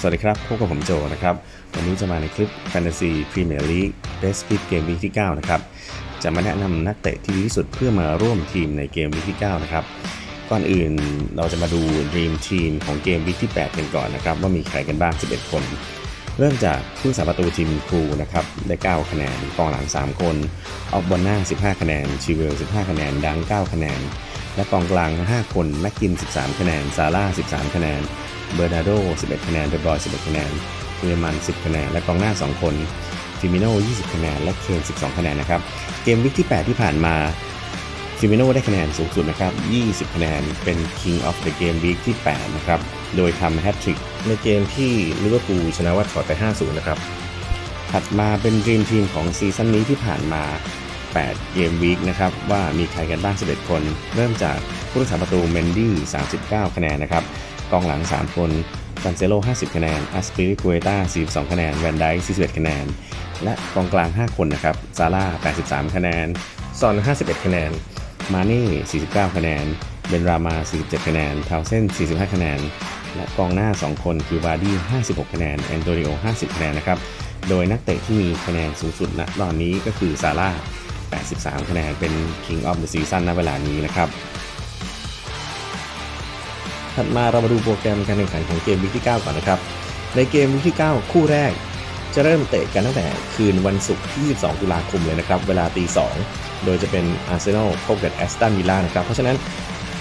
สวัสดีครับ พบกับผมโจนะครับ วันนี้จะมาในคลิป Fantasy Premier League Best Pick เกมวีคที่ 9 นะครับ จะมาแนะนำนักเตะที่ดีที่สุดเพื่อมาร่วมทีมในเกมวีคที่ 9 นะครับ ก่อนอื่นเราจะมาดู Dream Team ของเกมวีคที่ 8 กันก่อนนะครับ ว่ามีใครกันบ้าง 11 คน เริ่มจากผู้สาประตูทีมครูนะครับ ได้ 9 คะแนนกองหลัง 3 คน ออกบอลหน้า 15 คะแนน ชิเวล 15 คะแนน ดัง 9 คะแนน และกองกลาง 5 คน แม็กกิน 13 คะแนน ซาร่า 13 คะแนน เบอร์นาโด 11 คะแนนเดบรอย11 คะแนนเยอรมัน 10 คะแนน และกองหน้า 2 คนฟิมิโน่ 20 คะแนน และเคน 12 คะแนนนะครับ เกมวิกที่ 8 ที่ผ่านมาฟิมิโน่ได้คะแนนสูงสุดนะครับ 20 คะแนน เป็น King of the Game Week ที่ 8 นะครับ โดยทำแฮตทริกในเกมที่ลิเวอร์พูลชนะวัตฟอร์ดไป 5-0 นะครับ ถัดมาเป็นด e ีมทีมของซีซั่นนี้ที่ผ่านมา 8 เกมวีคนะครับว่ามีใครกันบ้าง 11 คน เริ่มจากผู้รักษาประตูเมนดี้ 39 คะแนนนะครับกองหลัง 3 คนกันเซโล 50 คะแนนอัสปิริกุเอต้า 42 คะแนนแวนได41 คะแนน และกองกลาง 5 คนนะครับซาร่า 83 คะแนนซอน 51 คะแนน มาเน่ 49 คะแนน เบนรามา 47 คะแนนทาวเซน45 คะแนน และกองหน้า 2 คนคือบาร์ดี้ 56 คะแนนแอนโตนิโอ 50 คะแนนนะครับ โดยนักเตะที่มีคะแนนสูงสุดณตอนนี้ก็คือซาร่า 83 คะแนนเป็น King of the Season ณเวลานี้นะครับถัดมาเรามาดูโปรแกรมการแข่งขันของเกมวิกที่ 9 ก่อนนะครับ ในเกมวิกที่ 9 คู่แรก จะเริ่มเตะกันตั้งแต่คืนวันศุกร์ที่ 22 ตุลาคมเลยนะครับ เวลาตี 2 โดยจะเป็นอาร์เซนอลพบกับแอสตันวิลล่านะครับ เพราะฉะนั้น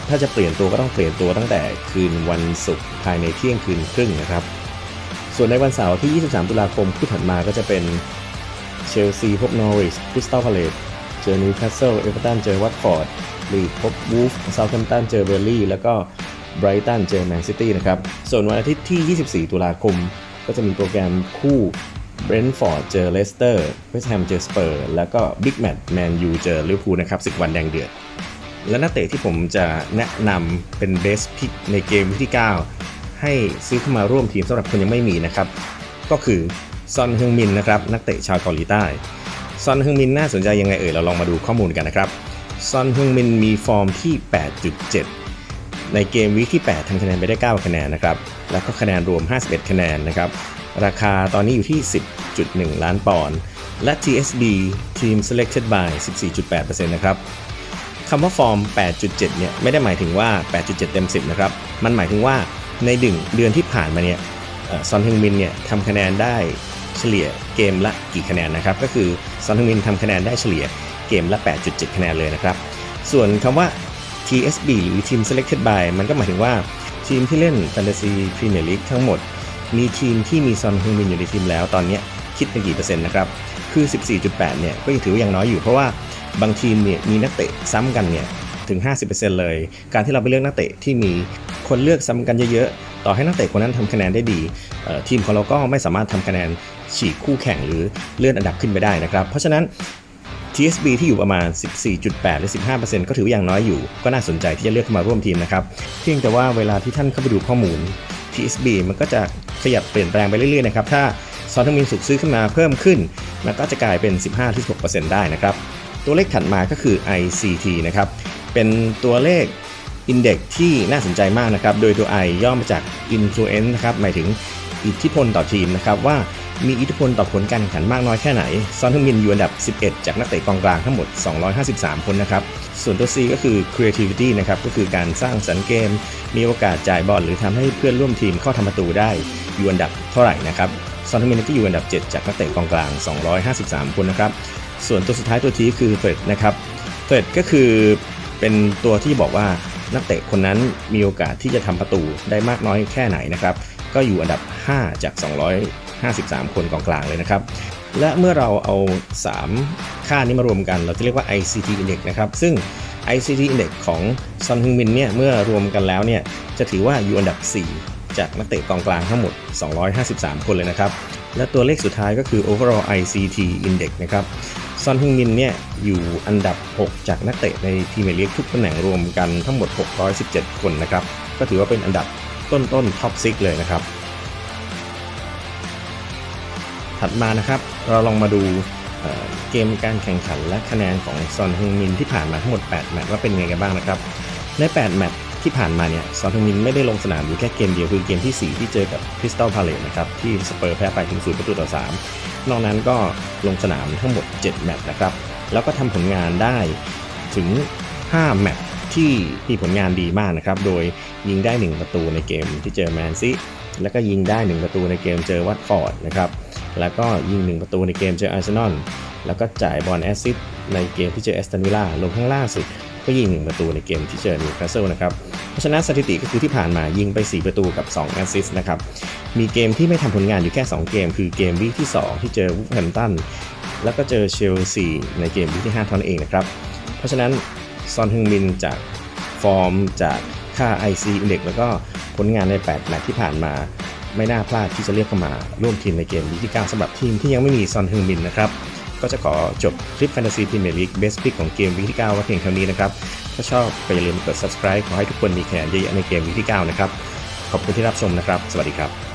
ถ้าจะเปลี่ยนตัวก็ต้องเปลี่ยนตัวตั้งแต่คืนวันศุกร์ภายในเที่ยงคืนครึ่งนะครับ ส่วนในวันเสาร์ที่ 23 ตุลาคมคู่ถัดมาก็จะเป็นเชลซีพบนอริสคริสตัลพาเลต เจอนิวคาสเซิลเอเวอร์ตันเจอวัตฟอร์ดลีดพบวูฟเซาท์แฮมป์ตันเจอเบอร์ลี่แล้วก็ไบรตันเจอแมนซิตี้นะครับ ส่วนวันอาทิตย์ที่ 24 ตุลาคม ก็จะมีโปรแกรมคู่เบรนท์ฟอร์ดเจอเลสเตอร์เวสต์แฮมเจอสเปอร์แล้วก็บิ๊กแมตช์แมนยูเจอลิเวอร์พูลนะครับศึกวันแดงเดือด และนักเตะที่ผมจะแนะนำเป็นเบสพิกในเกมที่ 9 ให้ซื้อเข้ามาร่วมทีมสำหรับคนยังไม่มีนะครับ ก็คือซอนฮึงมินนะครับนักเตะชาวเกาหลีใต้ ซอนฮึงมินน่าสนใจยังไงเอ่ยเราลองมาดูข้อมูลกันนะครับซอนฮึงมินมีฟอร์มที่ 8.7 ในเกมวีคที่ 8ทำคะแนนไปได้ 9 คะแนนนะครับแล้วก็คะแนนรวม 51 คะแนนนะครับราคาตอนนี้อยู่ที่ 10.1 ล้านปอนด์และ TSB Team Selected by 14.8%นะครับคำว่าฟอร์ม 8.7 เนี่ยไม่ได้หมายถึงว่า 8.7 เต็ม 10 นะครับ มันหมายถึงว่าในดึงเดือนที่ผ่านมาเนี่ยซอนฮึงมินเนี่ยทำคะแนนได้ เฉลี่ยเกมละกี่คะแนนนะครับ ก็คือซอนฮึงมินทำคะแนนได้เฉลี่ยเกมละ 8.7 คะแนนเลยนะครับ ส่วนคำว่า TSB หรือ Team Selected by มันก็หมายถึงว่าทีมที่เล่น Fantasy Premier League ทั้งหมด มีทีมที่มีซอนฮึงมินอยู่ในทีมแล้วตอนนี้คิดเป็นกี่เปอร์เซ็นต์นะครับ คือ 14.8 เนี่ยก็ยังถือว่ายังน้อยอยู่เพราะว่าบางทีมเนี่ยมีนักเตะซ้ำกันเนี่ยถึง 50%เลย การที่เราไปเลือกนักเตะที่มีคนเลือกซ้ำกันเยอะ ต่อให้นักเตะคนนั้นทำคะแนนได้ดีทีมของเราก็ไม่สามารถทำคะแนนฉีกคู่แข่งหรือเลื่อนอันดับขึ้นไปได้นะครับ เพราะฉะนั้น TSB ที่อยู่ประมาณ 14.8 หรือ 15%ก็ถือว่ายังน้อยอยู่ ก็น่าสนใจที่จะเลือกเข้ามาร่วมทีมนะครับ เพียงแต่ว่าเวลาที่ท่านเข้าไปดูข้อมูล TSB มันก็จะขยับเปลี่ยนแปลงไปเรื่อยๆนะครับ ถ้าซอนทึงมินสุกซื้อขึ้นมาเพิ่มขึ้น มันก็จะกลายเป็น 15-16%ได้นะครับ ตัวเลขถัดมาก็คือ ICT นะครับ เป็นตัวเลข Index ที่น่าสนใจมากนะครับ โดยตัว I ย่อมาจาก Influence นะครับหมายถึงอิทธิพลต่อทีมนะครับว่ามีอิทธิพลต่อผลการแข่งขันมากน้อยแค่ไหน ซอนทึงมินอยู่อันดับ 11 จากนักเตะกองกลางทั้งหมด 253 คนนะครับ ส่วนตัว C ก็คือ creativity นะครับ ก็คือการสร้างสรรค์เกม มีโอกาสจ่ายบอลหรือทำให้เพื่อนร่วมทีมเข้าทำประตูได้ อยู่อันดับเท่าไหร่นะครับ ซอนทึงมินก็อยู่อันดับ 7 จากนักเตะกองกลาง 253 คนนะครับ ส่วนตัวสุดท้ายตัวทีคือเฟรดนะครับ เฟรดก็คือเป็นตัวที่บอกว่า นักเตะคนนั้นมีโอกาสที่จะทำประตูได้มากน้อยแค่ไหนนะครับ ก็อยู่อันดับ 5 จาก 253 คนกองกลางเลยนะครับ และเมื่อเราเอา 3 ค่านี้มารวมกัน เราจะเรียกว่า ICT Index นะครับ ซึ่ง ICT Index ของซอนฮึงมินเนี่ยเมื่อรวมกันแล้วเนี่ยจะถือว่าอยู่อันดับ 4 จากนักเตะกองกลางทั้งหมด 253 คนเลยนะครับ และตัวเลขสุดท้ายก็คือ overall ICT Index นะครับ ซอนฮึงมินเนี่ยอยู่อันดับ 6 จากนักเตะในพรีเมียร์ลีกทุกตำแหน่งรวมกันทั้งหมด 617 คนนะครับ ก็ถือว่าเป็นอันดับต้นๆท็อปซิกเลยนะครับ ถัดมานะครับเราลองมาดูเเกมการแข่งขันและคะแนนของซอนฮึงมินที่ผ่านมาทั้งหมด 8 แมตช์ว่าเป็นไงกันบ้างนะครับ ใน 8 แมตช์ที่ผ่านมาเนี่ยซอนทึงมินไม่ได้ลงสนามอยู่แค่เกมเดียวคือเกมทีสี่ 4 ที่เจอกับคริสตัลพาเลตนะครับที่สเปอร์แพ้ไปถึง0ประตูต่อ 3 นอกนั้นก็ลงสนามทั้งหมด 7 แมตช์นะครับ แล้วก็ทำผลงานได้ถึง 5 แมตช์ที่มีผลงานดีมากนะครับ โดยยิงได้ 1 ประตูในเกมที่เจอแมนซีแล้วก็ยิงได้ 1 ประตูในเกมเจอวัตฟอร์ดนะครับ แล้วก็ยิง 1 ประตูในเกมเจออาร์เซนอล แล้วก็จ่ายบอลแอสซิสในเกมที่เจอแอสตันวิลล่ารวมทั้งล่าสุด ก็ยิง 1 ประตูในเกมที่เจอนิวคาสเซิลนะครับเพราะฉะนั้นสถิติก็คือที่ผ่านมายิงไป 4 ประตูกับ2แอสซิสต์นะครับ มีเกมที่ไม่ทำผลงานอยู่แค่ 2 เกม คือเกมวีคที่ 2 ที่เจอวูฟแฮมตันแล้วก็เจอเชลซีในเกมวีคที่5เท่านั้นเองนะครับเพราะฉะนั้นซอนฮึงมินจากฟอร์มจากค่า IC Index แล้วก็ผลงานใน 8 แมตช์ที่ผ่านมาไม่น่าพลาดที่จะเรียกเข้ามาร่วมทีมในเกมวีคที่9สำหรับทีมที่ยังไม่มีซอนฮึงมินนะครับ ก็จะขอจบคลิป Fantasy Premier League Best Pick ของเกมวีคที่ 9 ไว้เพียงเท่านี้นะครับ ถ้าชอบก็อย่าลืมกด subscribe ขอให้ทุกคนมีคะแนนเยอะๆในเกมวีคที่ 9 นะครับ ขอบคุณที่รับชมนะครับ สวัสดีครับ